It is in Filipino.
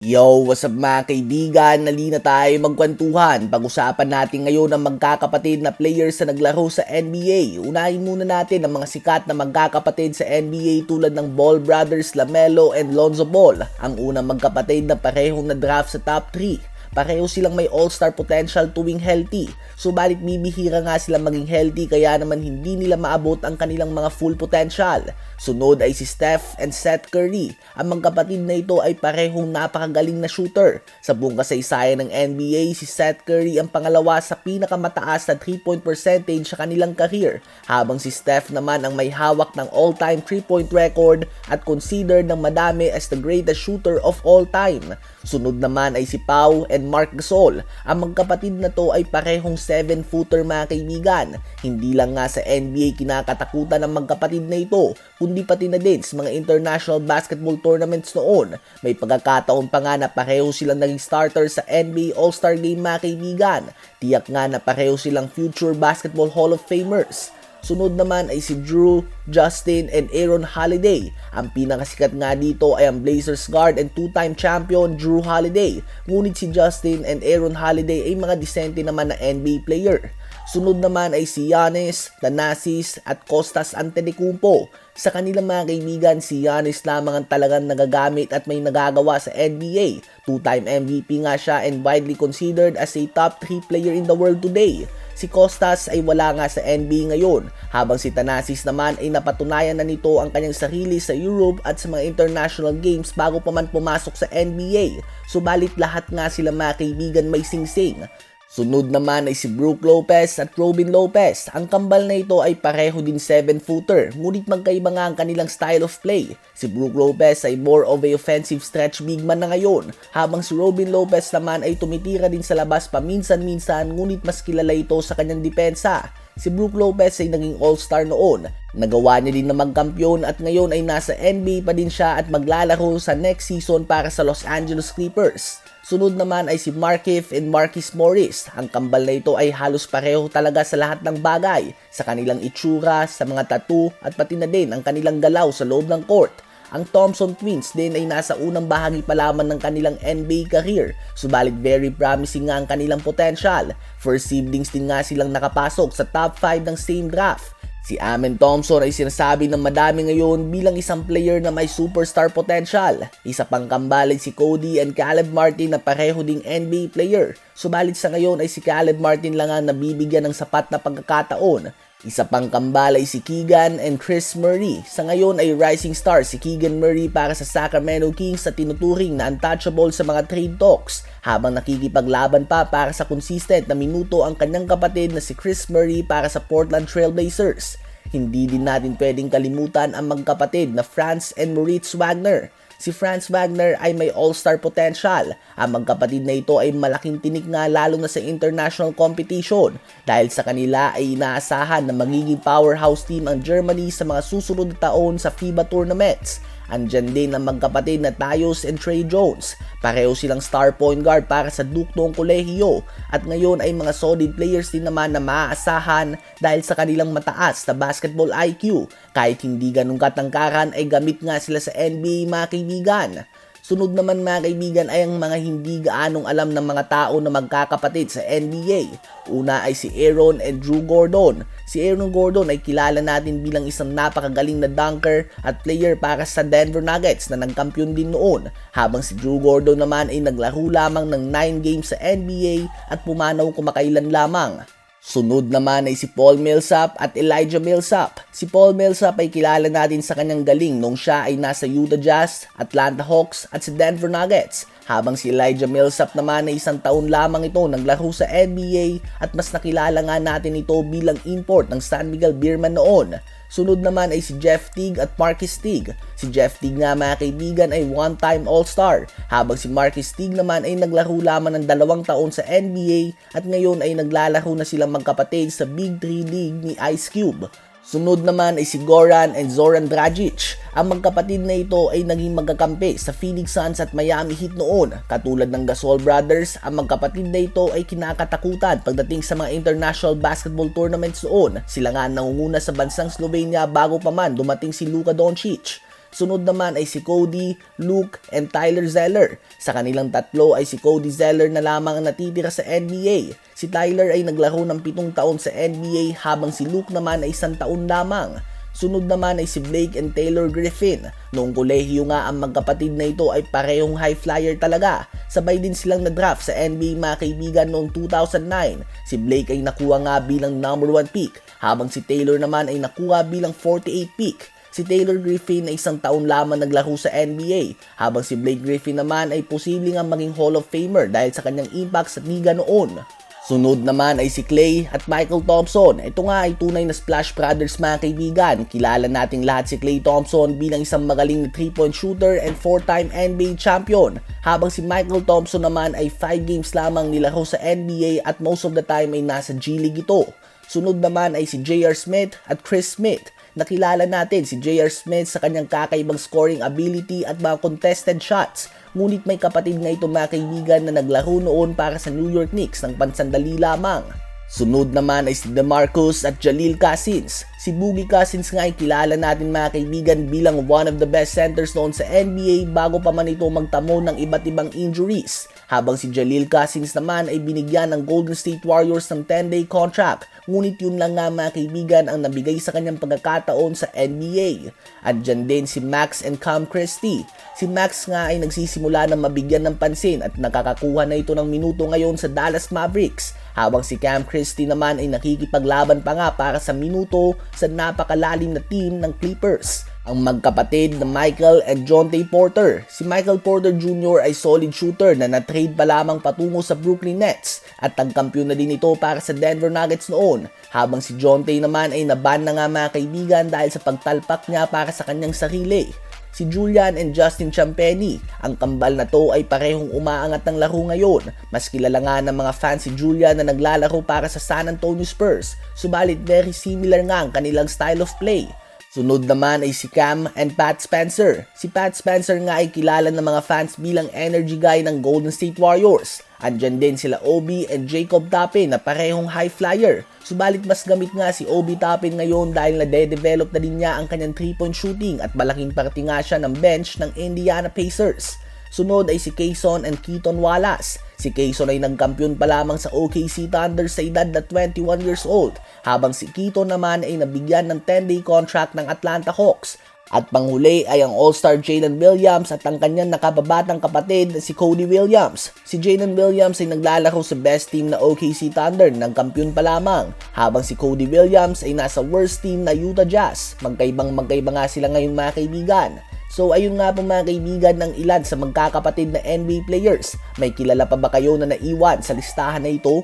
Yo, what's up mga kaibigan? Nalina tayo magkwentuhan. Pag-usapan natin ngayon ang magkakapatid na players na naglaro sa NBA. Unahin muna natin ang mga sikat na magkakapatid sa NBA tulad ng Ball Brothers, Lamelo and Lonzo Ball. Ang unang magkapatid na parehong na draft sa top 3. Pareho silang may all-star potential tuwing healthy. Subalit bibihira nga sila maging healthy kaya naman hindi nila maabot ang kanilang mga full potential. Sunod ay si Steph and Seth Curry. Ang magkapatid na ito ay parehong napakagaling na shooter. Sa buong kasaysayan ng NBA, si Seth Curry ang pangalawa sa pinakamataas na 3-point percentage sa kanilang career, habang si Steph naman ang may hawak ng all-time 3-point record at considered ng madami as the greatest shooter of all time. Sunod naman ay si Pau and Mark Gasol. Ang magkapatid na to ay parehong 7-footer mga kaibigan. Hindi lang nga sa NBA kinakatakutan ng magkapatid na ito, kundi pati na din sa mga international basketball tournaments noon. May pagkakataon pa nga na pareho silang naging starter sa NBA All-Star Game mga kaibigan. Tiyak nga na pareho silang future basketball Hall of Famers. Sunod naman ay si Drew, Justin, and Aaron Holiday. Ang pinakasikat nga dito ay ang Blazers guard and two-time champion Drew Holiday. Ngunit si Justin and Aaron Holiday ay mga disente naman na NBA player. Sunod naman ay si Giannis, Thanasis at Costas Antetokounmpo. Sa kanilang mga kaibigan, si Giannis lamang ang talagang nagagamit at may nagagawa sa NBA. Two-time MVP nga siya and widely considered as a top 3 player in the world today. Si Costas ay wala nga sa NBA ngayon, habang si Thanasis naman ay napatunayan na nito ang kanyang sarili sa Europe at sa mga international games bago pa man pumasok sa NBA. Subalit lahat nga sila mga kaibigan may sing-sing. Sunod naman ay si Brook Lopez at Robin Lopez. Ang kambal na ito ay pareho din 7-footer, ngunit magkaiba nga ang kanilang style of play. Si Brook Lopez ay more of a offensive stretch big man na ngayon, habang si Robin Lopez naman ay tumitira din sa labas paminsan-minsan ngunit mas kilala ito sa kanyang depensa. Si Brook Lopez ay naging all-star noon. Nagawa niya din na magkampiyon at ngayon ay nasa NBA pa din siya at maglalaro sa next season para sa Los Angeles Clippers. Sunod naman ay si Markif and Marquis Morris. Ang kambal na ito ay halos pareho talaga sa lahat ng bagay, sa kanilang itsura, sa mga tattoo at pati na din ang kanilang galaw sa loob ng court. Ang Thompson Twins din ay nasa unang bahagi pa lamang ng kanilang NBA career, subalit very promising nga ang kanilang potential. First siblings din nga silang nakapasok sa top 5 ng same draft. Si Amen Thompson ay sinasabi ng madami ngayon bilang isang player na may superstar potential. Isa pang kambal ay si Cody and Caleb Martin na pareho ding NBA player. Subalit sa ngayon ay si Caleb Martin lang ang nabibigyan ng sapat na pagkakataon. Isa pang kambal ay si Keegan and Chris Murray. Sa ngayon ay rising star si Keegan Murray para sa Sacramento Kings na tinuturing na untouchable sa mga trade talks habang nakikipaglaban pa para sa consistent na minuto ang kanyang kapatid na si Chris Murray para sa Portland Trail Blazers. Hindi din natin pwedeng kalimutan ang magkapatid na Franz and Moritz Wagner. Si Franz Wagner ay may all-star potential. Ang magkapatid na ito ay malaking tinik nga lalo na sa international competition dahil sa kanila ay inaasahan na magiging powerhouse team ang Germany sa mga susunod na taon sa FIBA tournaments. Andyan din ang magkapatid na Tyus and Trey Jones. Pareho silang star point guard para sa Duke noong kolehiyo at ngayon ay mga solid players din naman na maaasahan dahil sa kanilang mataas na basketball IQ. Kahit hindi ganun katangkaran ay gamit nga sila sa NBA mga. Sunod naman mga kaibigan ay ang mga hindi gaanong alam ng mga tao na magkakapatid sa NBA. Una ay si Aaron and Drew Gordon. Si Aaron Gordon ay kilala natin bilang isang napakagaling na dunker at player para sa Denver Nuggets na nagkampiyon din noon. Habang si Drew Gordon naman ay naglaro lamang ng 9 games sa NBA at pumanaw kumakailan lamang. Sunod naman ay si Paul Millsap at Elijah Millsap. Si Paul Millsap ay kilala natin sa kanyang galing nung siya ay nasa Utah Jazz, Atlanta Hawks at si Denver Nuggets. Habang si Elijah Millsap naman ay isang taon lamang ito naglaro sa NBA at mas nakilala nga natin ito bilang import ng San Miguel Beerman noon. Sunod naman ay si Jeff Teague at Marcus Teague. Si Jeff Teague nga mga kaibigan ay one-time All-Star, habang si Marcus Teague naman ay naglaro lamang ng dalawang taon sa NBA at ngayon ay naglalaro na silang magkapatid sa Big 3 League ni Ice Cube. Sunod naman ay si Goran and Zoran Dragic. Ang magkapatid na ito ay naging magkakampi sa Phoenix Suns at Miami Heat noon. Katulad ng Gasol Brothers, ang magkapatid na ito ay kinakatakutan pagdating sa mga international basketball tournaments noon. Sila nga nangunguna sa bansang Slovenia bago pa man dumating si Luka Doncic. Sunod naman ay si Cody, Luke, and Tyler Zeller. Sa kanilang tatlo ay si Cody Zeller na lamang ang natitira sa NBA. Si Tyler ay naglaro ng pitong taon sa NBA habang si Luke naman ay isang taon lamang. Sunod naman ay si Blake and Taylor Griffin. Noong kolehiyo nga ang magkapatid na ito ay parehong high flyer talaga. Sabay din silang na-draft sa NBA mga kaibigan noong 2009. Si Blake ay nakuha nga bilang number 1 pick, habang si Taylor naman ay nakuha bilang 48 pick. Si Taylor Griffin ay isang taon lamang naglaro sa NBA, habang si Blake Griffin naman ay posibleng ang maging Hall of Famer dahil sa kanyang impact sa liga noon. Sunod naman ay si Clay at Michael Thompson. Ito nga ay tunay na Splash Brothers mga kaibigan. Kilala nating lahat si Clay Thompson bilang isang magaling na 3-point shooter and 4-time NBA champion. Habang si Michael Thompson naman ay 5 games lamang nilaro sa NBA at most of the time ay nasa G League ito. Sunod naman ay si J.R. Smith at Chris Smith. Nakilala natin si J.R. Smith sa kanyang kakaibang scoring ability at mga contested shots. Ngunit may kapatid nga ito mga kaibigan na naglaro noon para sa New York Knicks ng pansandali lamang. Sunod naman ay si DeMarcus at Jalil Cousins. Si Boogie Cousins nga ay kilala natin mga kaibigan bilang one of the best centers noon sa NBA bago pa man ito magtamo ng iba't ibang injuries. Habang si Jalil Cousins naman ay binigyan ng Golden State Warriors ng 10-day contract. Ngunit yun lang nga mga kaibigan ang nabigay sa kanyang pagkakataon sa NBA. At dyan din si Max and Cam Christie. Si Max nga ay nagsisimula na mabigyan ng pansin at nakakakuha na ito ng minuto ngayon sa Dallas Mavericks. Habang si Cam Christie naman ay nakikipaglaban pa nga para sa minuto sa napakalalim na team ng Clippers ang magkapatid na Michael and John T. Porter. Si Michael Porter Jr. ay solid shooter na na-trade pa lamang patungo sa Brooklyn Nets at tagkampiyon na din ito para sa Denver Nuggets noon. Habang si John T. naman ay naban na nga mga kaibigan dahil sa pagtalpak niya para sa kanyang sarili. Si Julian and Justin Champeni, ang kambal na to ay parehong umaangat ng laro ngayon. Mas kilala nga ng mga fans si Julian na naglalaro para sa San Antonio Spurs, subalit very similar nga ang kanilang style of play. Sunod naman ay si Cam and Pat Spencer. Si Pat Spencer nga ay kilala ng mga fans bilang energy guy ng Golden State Warriors. Andyan din sila Obi and Jacob Toppin na parehong high flyer. Subalit mas gamit nga si Obi Toppin ngayon dahil nade-develop na din niya ang kanyang 3-point shooting at malaking parte nga siya ng bench ng Indiana Pacers. Sunod ay si Kayson and Keaton Wallace. Si Kayson ay nagkampiyon pa lamang sa OKC Thunder sa edad na 21 years old, habang si Keaton naman ay nabigyan ng 10-day contract ng Atlanta Hawks. At panghuli ay ang All-Star Jalen Williams at ang kanyang nakababatang kapatid si Cody Williams. Si Jalen Williams ay naglalaro sa best team na OKC Thunder ng kampiyon pa lamang, habang si Cody Williams ay nasa worst team na Utah Jazz. Magkaibang magkaiba nga sila ngayon mga kaibigan. So ayun nga po mga kaibigan ng ilan sa magkakapatid na NBA players. May kilala pa ba kayo na naiwan sa listahan na ito?